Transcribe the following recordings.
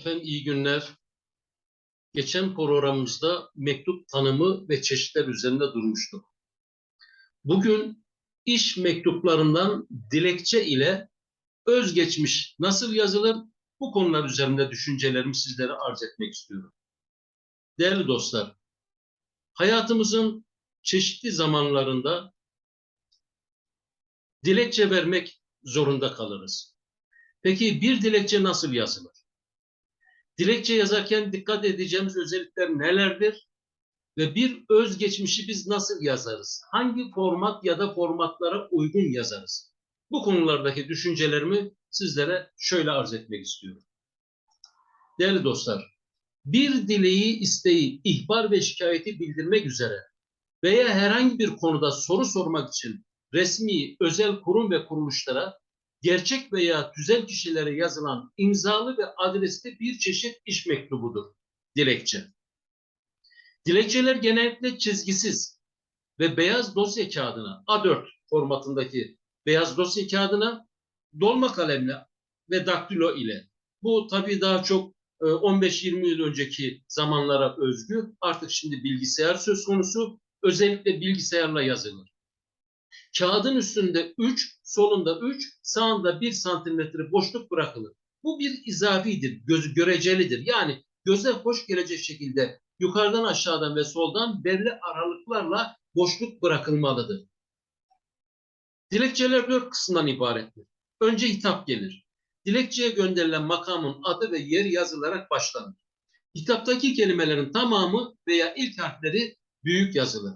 Efendim iyi günler. Geçen programımızda mektup tanımı ve çeşitler üzerinde durmuştuk. Bugün iş mektuplarından dilekçe ile özgeçmiş nasıl yazılır bu konular üzerinde düşüncelerimi sizlere arz etmek istiyorum. Değerli dostlar, hayatımızın çeşitli zamanlarında dilekçe vermek zorunda kalırız. Peki bir dilekçe nasıl yazılır? Dilekçe yazarken dikkat edeceğimiz özellikler nelerdir? Ve bir özgeçmişi biz nasıl yazarız? Hangi format ya da formatlara uygun yazarız? Bu konulardaki düşüncelerimi sizlere şöyle arz etmek istiyorum. Değerli dostlar, bir dileği, isteği, ihbar ve şikayeti bildirmek üzere veya herhangi bir konuda soru sormak için resmi, özel kurum ve kuruluşlara gerçek veya tüzel kişilere yazılan imzalı ve adresli bir çeşit iş mektubudur dilekçe. Dilekçeler genellikle çizgisiz ve beyaz dosya kağıdına A4 formatındaki beyaz dosya kağıdına dolma kalemle ve daktilo ile bu tabii daha çok e, 15-20 yıl önceki zamanlara özgü artık şimdi bilgisayar söz konusu özellikle bilgisayarla yazılır. Kağıdın üstünde 3, solunda 3, sağında 1 santimetre boşluk bırakılır. Bu bir izafidir, göz, görecelidir. Yani göze hoş gelecek şekilde yukarıdan aşağıdan ve soldan belli aralıklarla boşluk bırakılmalıdır. Dilekçeler dört kısımdan ibarettir. Önce hitap gelir. Dilekçeye gönderilen makamın adı ve yeri yazılarak başlanır. Hitaptaki kelimelerin tamamı veya ilk harfleri büyük yazılır.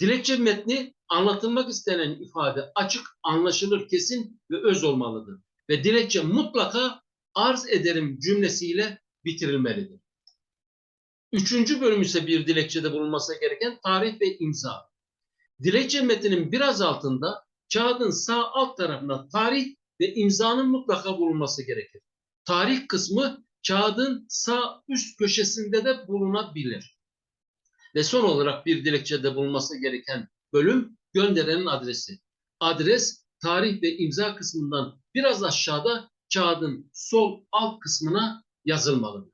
Dilekçe metni anlatılmak istenen ifade açık, anlaşılır, kesin ve öz olmalıdır. Ve dilekçe mutlaka arz ederim cümlesiyle bitirilmelidir. Üçüncü bölüm ise bir dilekçede bulunması gereken tarih ve imza. Dilekçe metninin biraz altında kağıdın sağ alt tarafına tarih ve imzanın mutlaka bulunması gerekir. Tarih kısmı kağıdın sağ üst köşesinde de bulunabilir. Ve son olarak bir dilekçede bulunması gereken bölüm gönderenin adresi. Adres tarih ve imza kısmından biraz aşağıda kağıdın sol alt kısmına yazılmalıdır.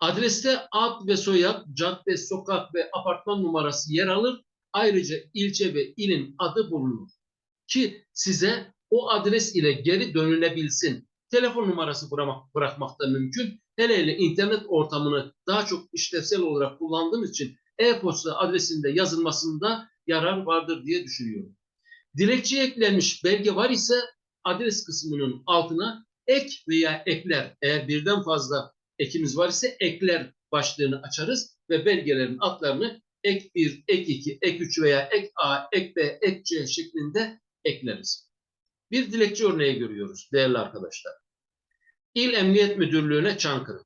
Adreste ad ve soyad, cadde, sokak ve apartman numarası yer alır. Ayrıca ilçe ve ilin adı bulunur. Ki size o adres ile geri dönülebilsin. Telefon numarası bırakmak da mümkün. Hele hele internet ortamını daha çok işlevsel olarak kullandığım için e-posta adresinde yazılmasında yarar vardır diye düşünüyorum. Dilekçeye eklenmiş belge var ise adres kısmının altına ek veya ekler eğer birden fazla ekimiz var ise ekler başlığını açarız ve belgelerin adlarını ek 1, ek 2, ek 3 veya ek A, ek B, ek C şeklinde ekleriz. Bir dilekçe örneği görüyoruz değerli arkadaşlar. İl Emniyet Müdürlüğü'ne Çankırı.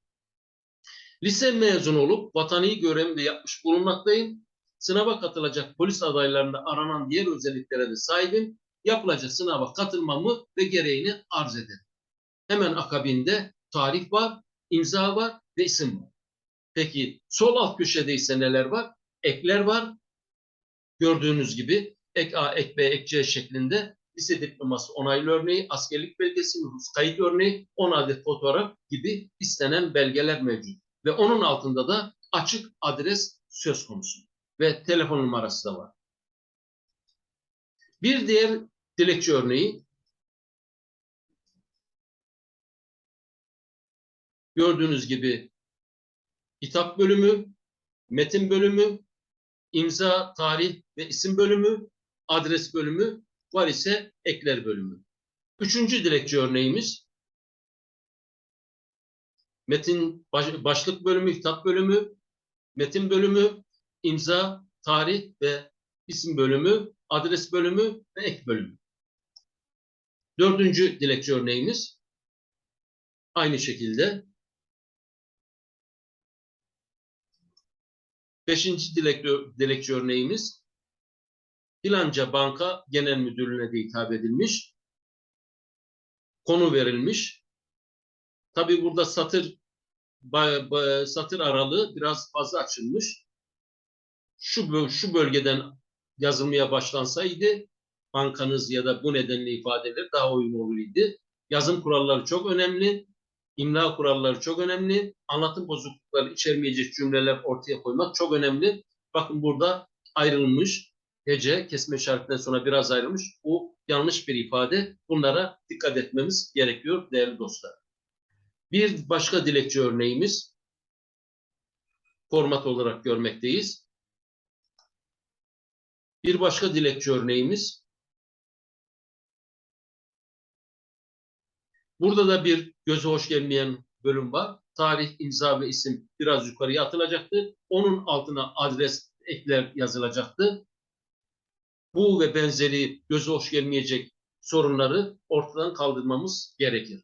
Lise mezunu olup vatani görevimi yapmış bulunmaktayım. Sınava katılacak polis adaylarında aranan diğer özelliklere de sahibim. Yapılacak sınava katılmamı ve gereğini arz ederim. Hemen akabinde tarih var, imza var ve isim var. Peki sol alt köşede ise neler var? Ekler var. Gördüğünüz gibi ek A, ek B, ek C şeklinde lise diploması onaylı örneği, askerlik belgesi, nüfus kayıt örneği, 10 adet fotoğraf gibi istenen belgeler mevcut. Ve onun altında da açık adres söz konusu. Ve telefon numarası da var. Bir diğer dilekçe örneği gördüğünüz gibi hitap bölümü, metin bölümü, imza, tarih ve isim bölümü, adres bölümü var ise ekler bölümü. Üçüncü dilekçe örneğimiz metin baş, başlık bölümü, hitap bölümü, metin bölümü, imza, tarih ve isim bölümü, adres bölümü ve ek bölümü. Dördüncü dilekçe örneğimiz aynı şekilde. Beşinci dilekçe, dilekçe örneğimiz Filanca Banka Genel Müdürlüğü'ne de hitap edilmiş. Konu verilmiş. Tabii burada satır satır aralığı biraz fazla açılmış. Şu şu bölgeden yazılmaya başlansaydı bankanız ya da bu nedenle ifadeler daha uygun olurdu. Yazım kuralları çok önemli. İmla kuralları çok önemli. Anlatım bozuklukları içermeyecek cümleler ortaya koymak çok önemli. Bakın burada ayrılmış. Hece kesme işaretinden sonra biraz ayrılmış. Bu yanlış bir ifade. Bunlara dikkat etmemiz gerekiyor değerli dostlar. Bir başka dilekçe örneğimiz format olarak görmekteyiz. Bir başka dilekçe örneğimiz Burada da bir göze hoş gelmeyen bölüm var. Tarih, imza ve isim biraz yukarıya atılacaktı. Onun altına adres ekler yazılacaktı. Bu ve benzeri göze hoş gelmeyecek sorunları ortadan kaldırmamız gerekir.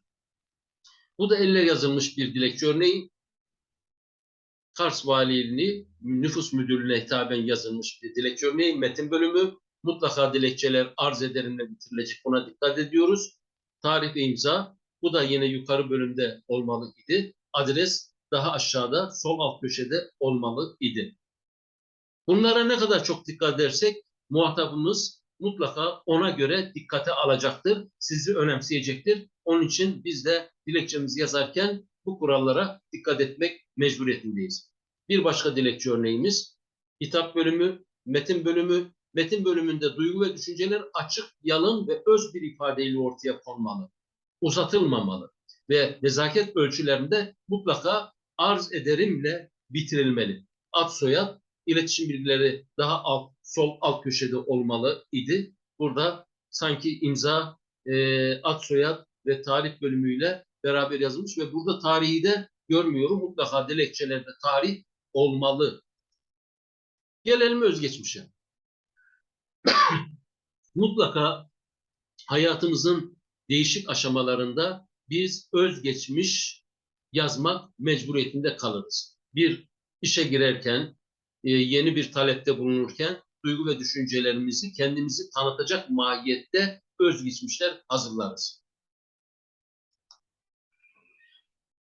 Bu da elle yazılmış bir dilekçe örneği. Kars Valiliği Nüfus Müdürlüğü'ne hitaben yazılmış bir dilekçe örneği. Metin bölümü mutlaka dilekçeler arz ederimle bitirilecek. Buna dikkat ediyoruz. Tarih ve imza bu da yine yukarı bölümde olmalı idi. Adres daha aşağıda sol alt köşede olmalı idi. Bunlara ne kadar çok dikkat edersek muhatabımız mutlaka ona göre dikkate alacaktır. Sizi önemseyecektir. Onun için biz de dilekçemizi yazarken bu kurallara dikkat etmek mecburiyetindeyiz. Bir başka dilekçe örneğimiz hitap bölümü, metin bölümü. Metin bölümünde duygu ve düşünceler açık, yalın ve öz bir ifadeyle ortaya konmalı uzatılmamalı ve nezaket ölçülerinde mutlaka arz ederimle bitirilmeli. Ad soyad iletişim bilgileri daha alt sol alt köşede olmalı idi. Burada sanki imza, e, ad soyad ve tarih bölümüyle beraber yazılmış ve burada tarihi de görmüyorum. Mutlaka dilekçelerde tarih olmalı. Gelelim özgeçmişe. mutlaka hayatımızın değişik aşamalarında biz özgeçmiş yazmak mecburiyetinde kalırız. Bir işe girerken, e, yeni bir talepte bulunurken duygu ve düşüncelerimizi kendimizi tanıtacak mahiyette özgeçmişler hazırlarız.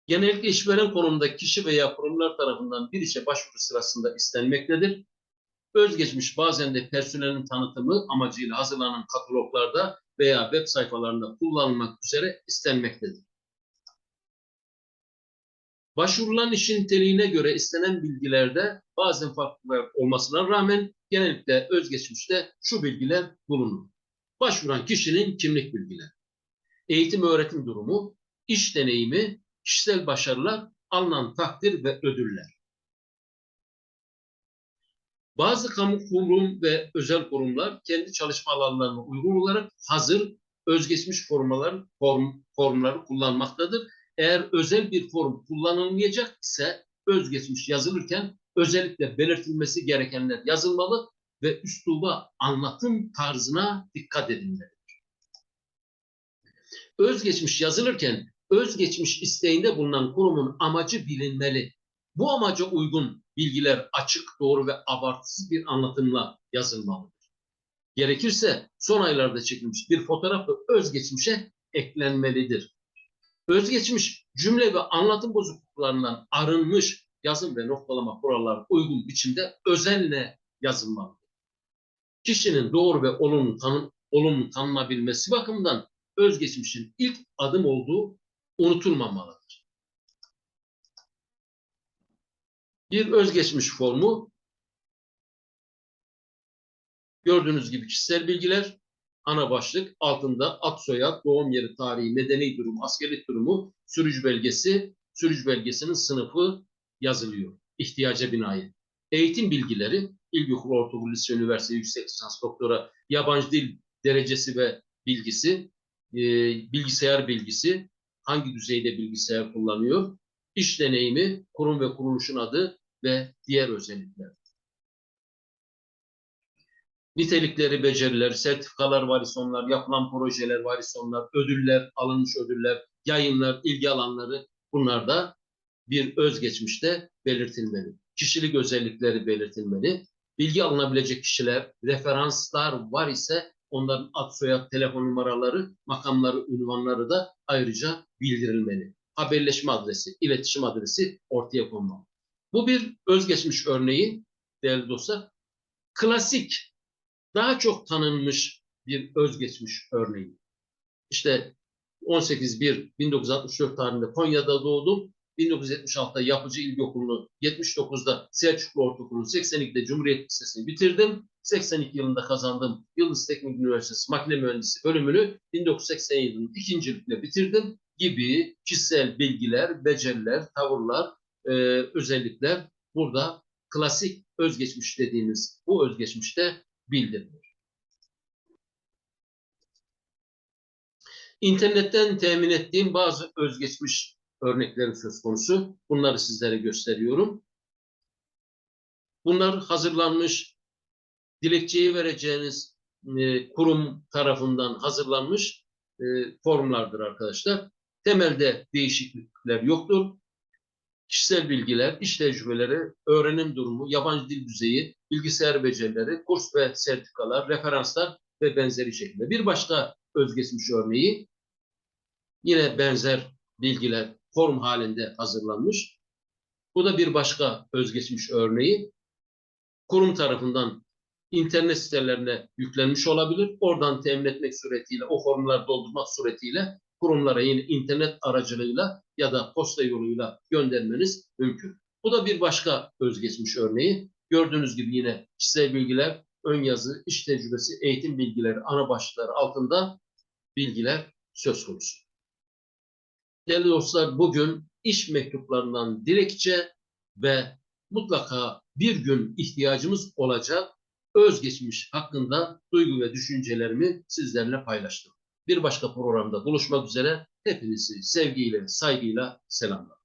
Genellikle işveren konumunda kişi veya kurumlar tarafından bir işe başvuru sırasında istenmektedir. Özgeçmiş bazen de personelin tanıtımı amacıyla hazırlanan kataloglarda veya web sayfalarında kullanılmak üzere istenmektedir. Başvurulan işin niteliğine göre istenen bilgilerde bazen farklılıklar olmasına rağmen genellikle özgeçmişte şu bilgiler bulunur. Başvuran kişinin kimlik bilgileri, eğitim öğretim durumu, iş deneyimi, kişisel başarılar, alınan takdir ve ödüller. Bazı kamu kurum ve özel kurumlar kendi çalışma alanlarına uygun olarak hazır özgeçmiş formalar, form, formları kullanmaktadır. Eğer özel bir form kullanılmayacak ise özgeçmiş yazılırken özellikle belirtilmesi gerekenler yazılmalı ve üsluba anlatım tarzına dikkat edilmelidir. Özgeçmiş yazılırken özgeçmiş isteğinde bulunan kurumun amacı bilinmeli. Bu amaca uygun bilgiler açık, doğru ve abartısız bir anlatımla yazılmalıdır. Gerekirse son aylarda çekilmiş bir fotoğraf da özgeçmişe eklenmelidir. Özgeçmiş cümle ve anlatım bozukluklarından arınmış yazım ve noktalama kuralları uygun biçimde özenle yazılmalıdır. Kişinin doğru ve olumlu, tanım, olumlu tanınabilmesi bakımından özgeçmişin ilk adım olduğu unutulmamalıdır. Bir özgeçmiş formu gördüğünüz gibi kişisel bilgiler ana başlık altında ad soyad, doğum yeri tarihi, medeni durum, askerlik durumu, sürücü belgesi, sürücü belgesinin sınıfı yazılıyor. İhtiyaca binaen. Eğitim bilgileri, ilkokul, ortaokul, lise, üniversite, yüksek lisans, doktora, yabancı dil derecesi ve bilgisi, e, bilgisayar bilgisi, hangi düzeyde bilgisayar kullanıyor, iş deneyimi, kurum ve kuruluşun adı ve diğer özellikler. Nitelikleri, beceriler, sertifikalar, varisonlar, yapılan projeler, varisonlar, ödüller, alınmış ödüller, yayınlar, ilgi alanları bunlar da bir özgeçmişte belirtilmeli. Kişilik özellikleri belirtilmeli. Bilgi alınabilecek kişiler, referanslar var ise onların ad soyad, telefon numaraları, makamları, ünvanları da ayrıca bildirilmeli. Haberleşme adresi, iletişim adresi ortaya konmalı. Bu bir özgeçmiş örneği değerli dostlar. Klasik, daha çok tanınmış bir özgeçmiş örneği. İşte 18.1.1964 tarihinde Konya'da doğdum. 1976'da Yapıcı İlkokulu'nu, 79'da Selçuklu Ortaokulu'nu, 82'de Cumhuriyet Lisesi'ni bitirdim. 82 yılında kazandım Yıldız Teknik Üniversitesi Makine Mühendisi bölümünü 1980 yılında ikincilikle bitirdim gibi kişisel bilgiler, beceriler, tavırlar, e, özellikler burada klasik özgeçmiş dediğimiz bu özgeçmişte bildirilir. İnternetten temin ettiğim bazı özgeçmiş örnekleri söz konusu. Bunları sizlere gösteriyorum. Bunlar hazırlanmış, dilekçeyi vereceğiniz e, kurum tarafından hazırlanmış e, formlardır arkadaşlar. Temelde değişiklikler yoktur. Kişisel bilgiler, iş tecrübeleri, öğrenim durumu, yabancı dil düzeyi, bilgisayar becerileri, kurs ve sertifikalar, referanslar ve benzeri şekilde. Bir başka özgeçmiş örneği yine benzer bilgiler form halinde hazırlanmış. Bu da bir başka özgeçmiş örneği. Kurum tarafından internet sitelerine yüklenmiş olabilir. Oradan temin etmek suretiyle, o formları doldurmak suretiyle kurumlara yine internet aracılığıyla ya da posta yoluyla göndermeniz mümkün. Bu da bir başka özgeçmiş örneği. Gördüğünüz gibi yine kişisel bilgiler, ön yazı, iş tecrübesi, eğitim bilgileri, ana başlıklar altında bilgiler söz konusu. Değerli dostlar bugün iş mektuplarından dilekçe ve mutlaka bir gün ihtiyacımız olacak özgeçmiş hakkında duygu ve düşüncelerimi sizlerle paylaştım. Bir başka programda buluşmak üzere hepinizi sevgiyle, saygıyla selamlar.